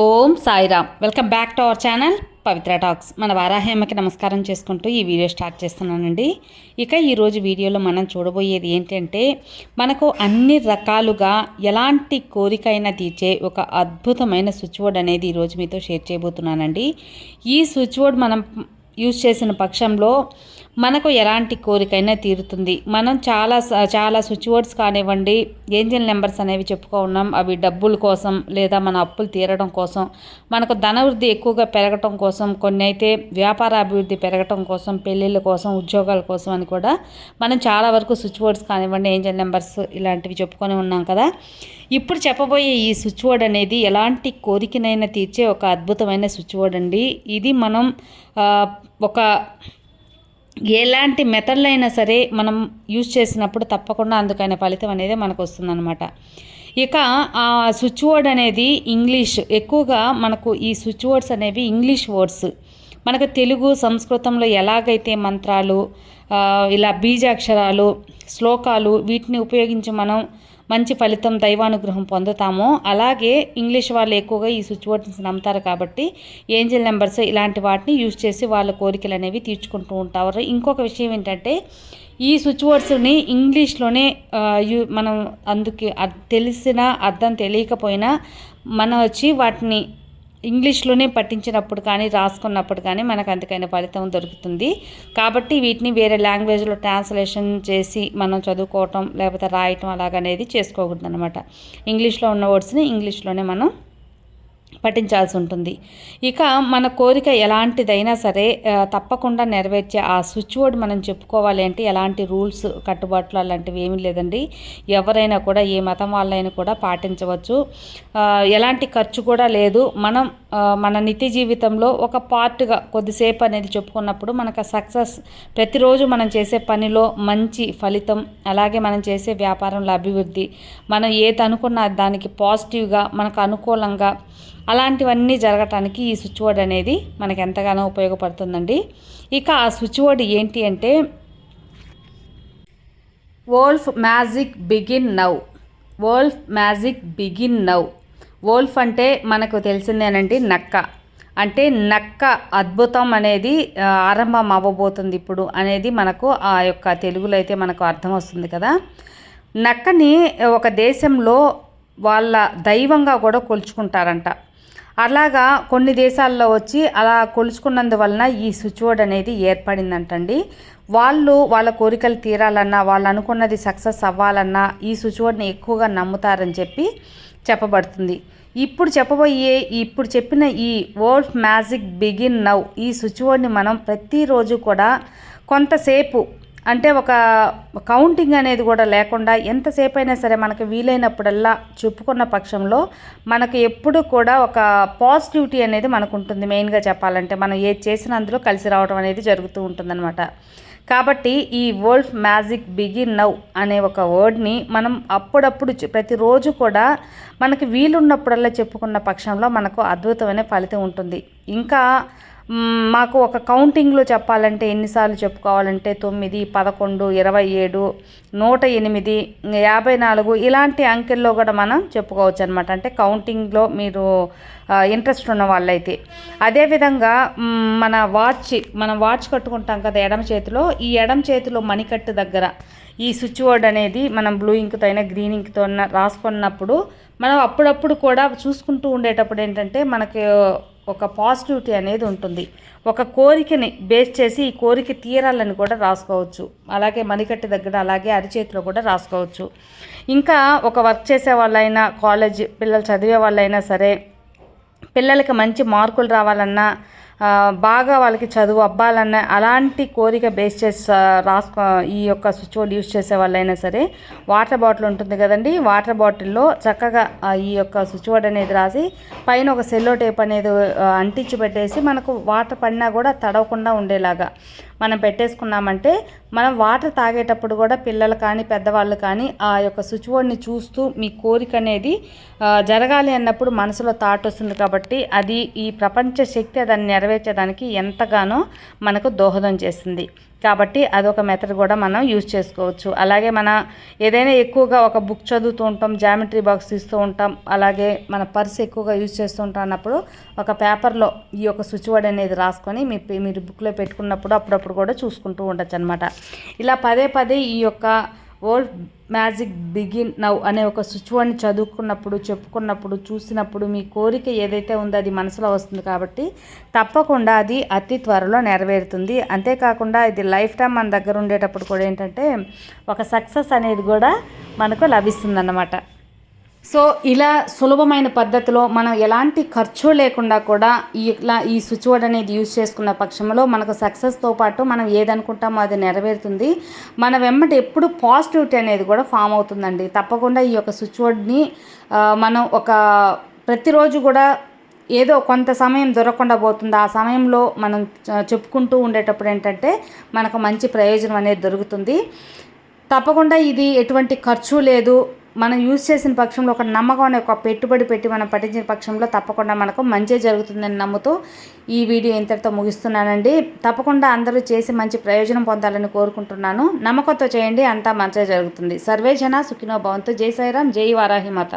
Om Sairam. Welcome back to our channel Pavitra talks. మన వారాహేమకి నమస్కారం చేసుకుంటూ ఈ వీడియో స్టార్ట్ చేస్తున్నానండి. ఇక ఈరోజు వీడియోలో మనం చూడబోయేది ఏంటంటే మనకు అన్ని రకాలుగా ఎలాంటి కోరికైనా తీర్చే ఒక అద్భుతమైన స్విచ్ బోర్డ్ అనేది ఈరోజు మీతో షేర్ చేయబోతున్నానండి. ఈ స్విచ్ బోర్డ్ మనం యూజ్ చేసిన పక్షంలో మనకు ఎలాంటి కోరికైనా తీరుతుంది. మనం చాలా చాలా స్విచ్ బోర్డ్స్ కానివ్వండి ఏంజిల్ నెంబర్స్ అనేవి చెప్పుకో ఉన్నాం అవి డబ్బుల కోసం లేదా మన అప్పులు తీరడం కోసం మనకు ధనవృద్ధి ఎక్కువగా పెరగటం కోసం కొన్ని అయితే వ్యాపార అభివృద్ధి పెరగటం కోసం పెళ్ళిళ్ళ కోసం ఉద్యోగాల కోసం అని కూడా మనం చాలా వరకు స్విచ్ బోర్డ్స్ కానివ్వండి ఏంజిల్ నెంబర్స్ ఇలాంటివి చెప్పుకొని ఉన్నాం కదా. ఇప్పుడు చెప్పబోయే ఈ స్విచ్ బోర్డ్ అనేది ఎలాంటి కోరికనైనా తీర్చే ఒక అద్భుతమైన స్విచ్ బోర్డ్ అండి. ఇది మనం ఒక ఎలాంటి మెథడ్లు అయినా సరే మనం యూజ్ చేసినప్పుడు తప్పకుండా అందుకైన ఫలితం అనేది మనకు వస్తుందన్నమాట ఇక ఆ స్విచ్ వర్డ్ అనేది ఇంగ్లీష్. ఎక్కువగా మనకు ఈ స్విచ్ వర్డ్స్ అనేవి ఇంగ్లీష్ వర్డ్స్. మనకు తెలుగు సంస్కృతంలో ఎలాగైతే మంత్రాలు ఇలా బీజాక్షరాలు శ్లోకాలు వీటిని ఉపయోగించి మనం మంచి ఫలితం దైవానుగ్రహం పొందుతామో. అలాగే ఇంగ్లీష్ వాళ్ళు ఎక్కువగా ఈ స్విచ్ బోర్డ్స్ నమ్ముతారు కాబట్టి ఏంజిల్ నెంబర్స్ ఇలాంటి వాటిని యూజ్ చేసి వాళ్ళ కోరికలు అనేవి తీర్చుకుంటూ ఉంటారు. ఇంకొక విషయం ఏంటంటే ఈ స్విచ్ బోర్డ్స్ని ఇంగ్లీష్లోనే యూ మనం అందుకే తెలిసిన అర్థం తెలియకపోయినా మనం వచ్చి వాటిని ఇంగ్లీష్లోనే పట్టించినప్పుడు కానీ రాసుకున్నప్పుడు కానీ మనకు అందుకైన ఫలితం దొరుకుతుంది. కాబట్టి వీటిని వేరే లాంగ్వేజ్లో ట్రాన్స్లేషన్ చేసి మనం చదువుకోవటం లేకపోతే రాయటం అలాగనేది చేసుకోకూడదు అనమాట ఇంగ్లీష్లో ఉన్న వర్డ్స్ని ఇంగ్లీష్లోనే మనం పఠించాల్సి ఉంటుంది ఇక మన కోరిక ఎలాంటిదైనా సరే తప్పకుండా నెరవేర్చే ఆ స్విచ్ బోర్డ్ మనం చెప్పుకోవాలి అంటే ఎలాంటి రూల్స్ కట్టుబాట్లు అలాంటివి ఏమీ లేదండి. ఎవరైనా కూడా ఏ మతం వాళ్ళైనా కూడా పాటించవచ్చు. ఎలాంటి ఖర్చు కూడా లేదు. మనం మన నిత్య జీవితంలో ఒక పార్ట్గా కొద్దిసేపు అనేది చెప్పుకున్నప్పుడు మనకు సక్సెస్ ప్రతిరోజు మనం చేసే పనిలో మంచి ఫలితం అలాగే మనం చేసే వ్యాపారంలో అభివృద్ధి మనం ఏది అనుకున్న దానికి పాజిటివ్గా మనకు అనుకూలంగా అలాంటివన్నీ జరగటానికి ఈ స్విచ్ బోర్డ్ అనేది మనకు ఎంతగానో ఉపయోగపడుతుందండి. ఇక ఆ స్విచ్ బోర్డ్ ఏంటి అంటే wolf magic begin now wolf magic begin now wolf అంటే మనకు తెలిసిందేనండి నక్క. అంటే నక్క అద్భుతం అనేది ఆరంభం అవ్వబోతుంది ఇప్పుడు అనేది మనకు ఆ యొక్క తెలుగులో అయితే మనకు అర్థం వస్తుంది కదా. నక్కని ఒక దేశంలో వాళ్ళ దైవంగా కూడా కొలుచుకుంటారంట. అలాగా కొన్ని దేశాల్లో వచ్చి అలా కొలుచుకున్నందువలన ఈ స్విచ్ బోర్డ్ అనేది ఏర్పడిందంటండి. వాళ్ళు వాళ్ళ కోరికలు తీరాలన్నా వాళ్ళు అనుకున్నది సక్సెస్ అవ్వాలన్నా ఈ స్విచ్ బోర్డ్ని ఎక్కువగా నమ్ముతారని చెప్పి చెప్పబడుతుంది. ఇప్పుడు చెప్పబోయే ఇప్పుడు చెప్పిన ఈ వరల్డ్ మ్యాజిక్ బిగిన్ నవ్ ఈ స్విచ్ బోర్డ్ని మనం ప్రతిరోజు కూడా కొంతసేపు అంటే ఒక కౌంటింగ్ అనేది కూడా లేకుండా ఎంతసేపు అయినా సరే మనకి వీలైనప్పుడల్లా చెప్పుకున్న పక్షంలో మనకు ఎప్పుడు కూడా ఒక పాజిటివిటీ అనేది మనకు ఉంటుంది మెయిన్గా చెప్పాలంటే. మనం ఏది చేసిన అందులో కలిసి రావడం అనేది జరుగుతూ ఉంటుందన్నమాట. కాబట్టి ఈ వరల్డ్ మ్యాజిక్ బిగిన్ నౌ అనే ఒక వర్డ్ని మనం అప్పుడప్పుడు ప్రతిరోజు కూడా మనకి వీలున్నప్పుడల్లా చెప్పుకున్న పక్షంలో మనకు అద్భుతమైన ఫలితం ఉంటుంది. ఇంకా మాకు ఒక కౌంటింగ్లో చెప్పాలంటే ఎన్నిసార్లు చెప్పుకోవాలంటే తొమ్మిది పదకొండు ఇరవై ఏడు నూట ఎనిమిది యాభై నాలుగు ఇలాంటి అంకెల్లో కూడా మనం చెప్పుకోవచ్చు అనమాట అంటే కౌంటింగ్లో మీరు ఇంట్రెస్ట్ ఉన్న వాళ్ళైతే. అదేవిధంగా మన వాచ్ మనం వాచ్ కట్టుకుంటాం కదా ఎడమ చేతిలో ఈ ఎడమ చేతిలో మణికట్టు దగ్గర ఈ స్విచ్ బోర్డ్ అనేది మనం బ్లూ ఇంక్తో అయినా గ్రీన్ ఇంక్తో రాసుకున్నప్పుడు మనం అప్పుడప్పుడు కూడా చూసుకుంటూ ఉండేటప్పుడు ఏంటంటే మనకి ఒక పాజిటివిటీ అనేది ఉంటుంది. ఒక కోరికని బేస్ చేసి ఈ కోరిక తీరాలని కూడా రాసుకోవచ్చు. అలాగే మణికట్టి దగ్గర అలాగే అరిచేతిలో కూడా రాసుకోవచ్చు. ఇంకా ఒక వర్క్ చేసే వాళ్ళైనా కాలేజ్ పిల్లలు చదివే వాళ్ళైనా సరే పిల్లలకి మంచి మార్కులు రావాలన్నా బాగా వాళ్ళకి చదువు అబ్బాలన్న అలాంటి కోరిక బేస్ చేసి రాసుకో ఈ యొక్క స్విచ్ బోర్డ్ యూజ్ చేసే వాళ్ళైనా సరే వాటర్ బాటిల్ ఉంటుంది కదండి వాటర్ బాటిల్లో చక్కగా ఈ యొక్క స్విచ్ బోర్డ్ అనేది రాసి పైన ఒక సెల్లో టేప్ అనేది అంటించి పెట్టేసి మనకు వాటర్ పడినా కూడా తడవకుండా ఉండేలాగా. మనం పెట్టేసుకున్నామంటే మనం వాటర్ తాగేటప్పుడు కూడా పిల్లలు కానీ పెద్దవాళ్ళు కానీ ఆ యొక్క స్విచ్ బోర్డ్ని చూస్తూ మీ కోరిక అనేది జరగాలి అన్నప్పుడు మనసులో థాట్ వస్తుంది కాబట్టి అది ఈ ప్రపంచ శక్తి దాన్ని నెరవేర్చడానికి ఎంతగానో మనకు దోహదం చేస్తుంది. కాబట్టి అదొక మెథడ్ కూడా మనం యూజ్ చేసుకోవచ్చు. అలాగే మన ఏదైనా ఎక్కువగా ఒక బుక్ చదువుతూ ఉంటాం జామెట్రీ బాక్స్ ఇస్తూ ఉంటాం అలాగే మన పర్స్ ఎక్కువగా యూజ్ చేస్తూ ఉంటాం అన్నప్పుడు ఒక పేపర్లో ఈ యొక్క స్విచ్ వర్డ్ అనేది రాసుకొని మీ మీరు బుక్లో పెట్టుకున్నప్పుడు అప్పుడప్పుడు కూడా చూసుకుంటూ ఉండొచ్చు అనమాట ఇలా పదే పదే ఈ యొక్క ఓల్డ్ మ్యాజిక్ బిగిన్ నవ్ అనే ఒక సుచువాన్ని చదువుకున్నప్పుడు చెప్పుకున్నప్పుడు చూసినప్పుడు మీ కోరిక ఏదైతే ఉందో అది మనసులో వస్తుంది కాబట్టి తప్పకుండా అది అతి త్వరలో నెరవేరుతుంది. అంతేకాకుండా ఇది లైఫ్ టైం మన దగ్గర ఉండేటప్పుడు కూడా ఏంటంటే ఒక సక్సెస్ అనేది కూడా మనకు లభిస్తుంది సో ఇలా సులభమైన పద్ధతిలో మనం ఎలాంటి ఖర్చు లేకుండా కూడా ఈ ఇలా ఈ స్విచ్ బోర్డ్ అనేది యూజ్ చేసుకున్న పక్షంలో మనకు సక్సెస్తో పాటు మనం ఏదనుకుంటామో అది నెరవేరుతుంది. మన వెంబట ఎప్పుడు పాజిటివిటీ అనేది కూడా ఫామ్ అవుతుందండి. తప్పకుండా ఈ యొక్క స్విచ్ బోర్డ్ని మనం ఒక ప్రతిరోజు కూడా ఏదో కొంత సమయం దొరకకుండా పోతుంది. ఆ సమయంలో మనం చెప్పుకుంటూ ఉండేటప్పుడు ఏంటంటే మనకు మంచి ప్రయోజనం అనేది దొరుకుతుంది. తప్పకుండా ఇది ఎటువంటి ఖర్చు లేదు. మనం యూజ్ చేసిన పక్షంలో ఒక నమ్మకం అనే ఒక పెట్టుబడి పెట్టి మనం పట్టించిన పక్షంలో తప్పకుండా మనకు మంచి జరుగుతుందని నమ్ముతూ ఈ వీడియో ఇంతటితో ముగిస్తున్నానండి. తప్పకుండా అందరూ చేసి మంచి ప్రయోజనం పొందాలని కోరుకుంటున్నాను. నమ్మకంతో చేయండి అంతా మంచిగా జరుగుతుంది. సర్వే జన సుఖినో భవంతు. జై సాయిరాం జై వారాహి మాత.